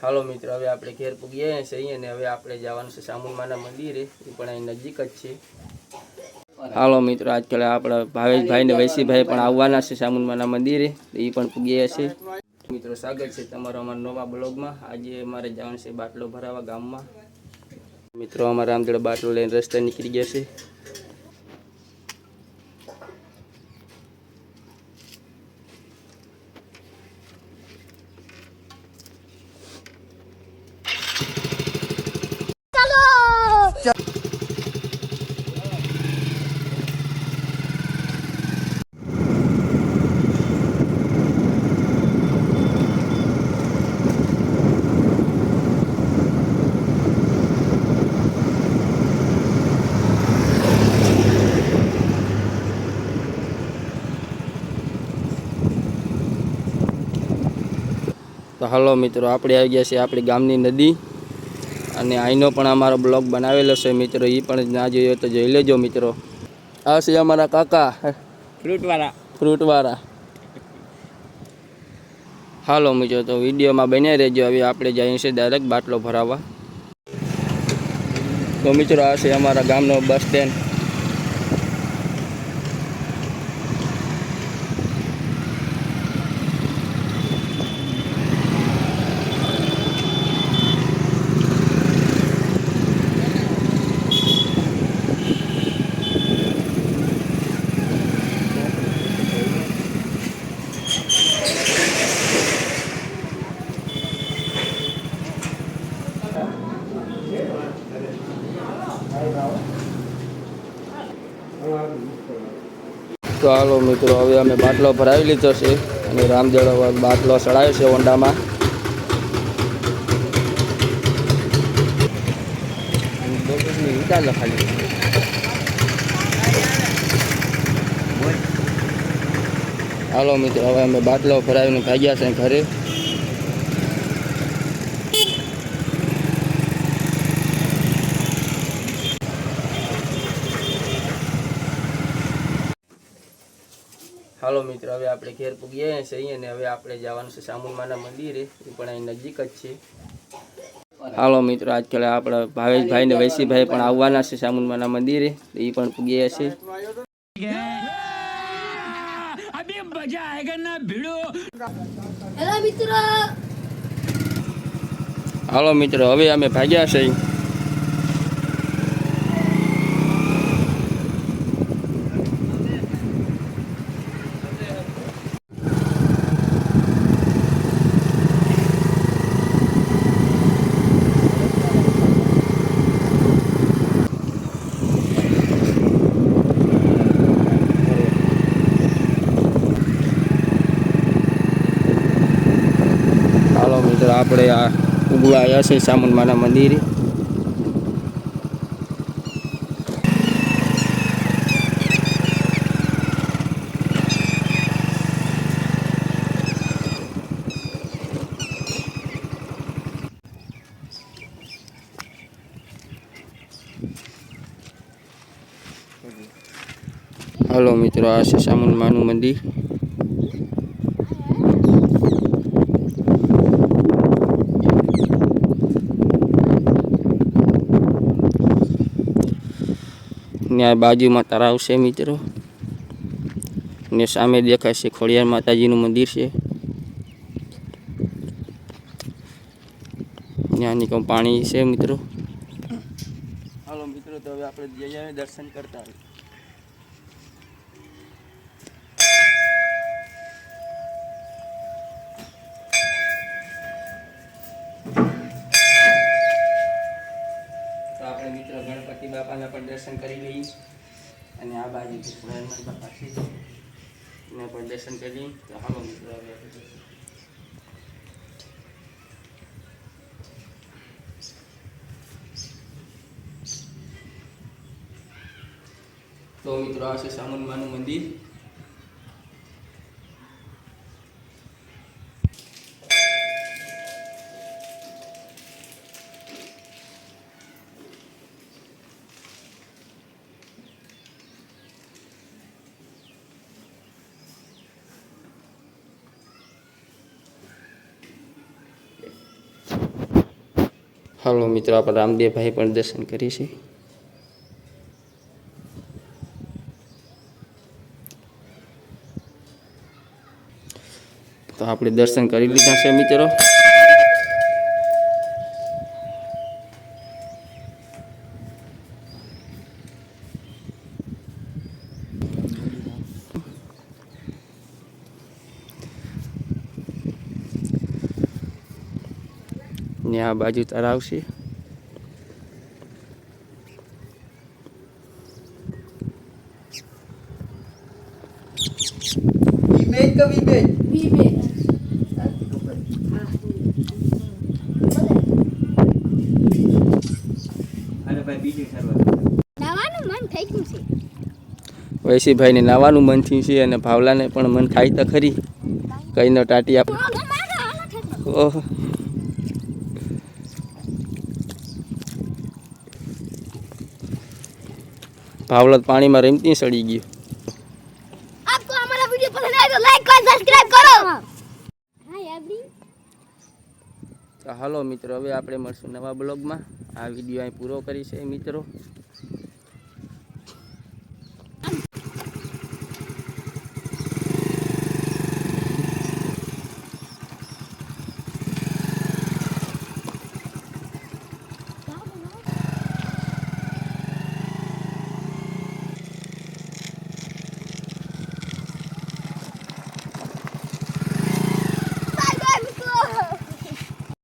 હાલો મિત્રો, હવે આપણે ઘેર પૂગીએ છીએ અને હવે આપણે જવાનું છે સામુમાના મંદિરે. એ પણ અહીં નજીક જ છે. હાલો મિત્રો આજકાલ આપણા ભાવેશભાઈ ને વૈસીભાઈ પણ આવવાના છે સામુમાના મંદિરે. એ પણ પૂગીએ છે. મિત્રો, સ્વાગત છે તમારો અમારા નવા બ્લોગમાં. આજે અમારે જવાનું છે બાટલો ભરાવા ગામમાં. મિત્રો, અમારા રામદેવ બાટલો લઈને રસ્તે નીકળી ગયા છે. હાલો મિત્રો આપણે આવી ગયા છે આપણી ગામની નદી. અને અહીંનો પણ અમારો બ્લોગ બનાવેલો છે મિત્રો એ પણ ના જોયો તો જોઈ લેજો મિત્રો. આ છે અમારા કાકા. ફ્રૂટવાળા. ફ્રૂટવાળા. હાલો મિત્રો તો વિડીયોમાં બન્યા રહેજો. હવે આપણે જઈએ છીએ ડાયરેક્ટ બાટલો ભરાવવા તો મિત્રો આ છે અમારા ગામનો બસ સ્ટેન્ડ. તો હાલો મિત્રો, હવે અમે બાટલો ભરાવી લીધો છે અને રામજળ બાટલો ચડાવ્યો છે હોન્ડામાં. હાલો મિત્રો, હવે અમે બાટલો ભરાવીને ભાગ્યા છે ઘરે. હાલો મિત્રો હવે આપણે ઘેર પૂગીએ છીએ અને હવે આપણે જવાનું છે સામુમાના મંદિરે એ પણ અહીં નજીક જ છે હાલો મિત્રો આજકાલ આપણા ભાવેશભાઈ ને વૈસીભાઈ પણ આવવાના છે સામુમાના મંદિરે એ પણ પૂગીએ છે હેલો મિત્રો હાલો મિત્રો હવે અમે ભાગ્યા છે હાલો મિત્રો આપણે આ ઉગવા આવ્યા છે સામુનમાના મંદિરે હાલો મિત્રો આ છે સામુનમાનું મંદિર ત્યાં બાજુમાં તળાવ છે મિત્રો. ને સામે દેખાય છે ખોડિયાર માતાજીનું મંદિર છે. ત્યાંની કહું પાણી છે મિત્રો? હાલો મિત્રો, તો હવે આપણે જઈએ દર્શન કરતા. બાપાના પણ દર્શન કરી લઈએ અને આ બાજુ એને પણ દર્શન કરી. તો હાલો મિત્રો. તો મિત્રો, આ છે સામુનમાનું મંદિર. હાલો મિત્રો, આપણે રામદેવભાઈ પણ દર્શન કરીએ છીએ. તો આપણે દર્શન કરી લીધા છે મિત્રો. ને આ બાજુ તળાવ છે નાવાનું મન થઈ ગયું છે. નાવાનું મન થયું છે અને ભાવલાને પણ મન થાય તો ખરી. કઈનો ટાટી આપ ઓહ. ભાવલત પાણીમાં રમતી સડી ગયું. આપકો અમારા વિડિયો પસંદ આયો તો લાઈક કરો સબસ્ક્રાઇબ કરો. હા એવરી તો હાલો મિત્રો હવે આપણે મળશું નવા બ્લોગમાં. આ વિડિયો અહીં પૂરો કરી છે મિત્રો.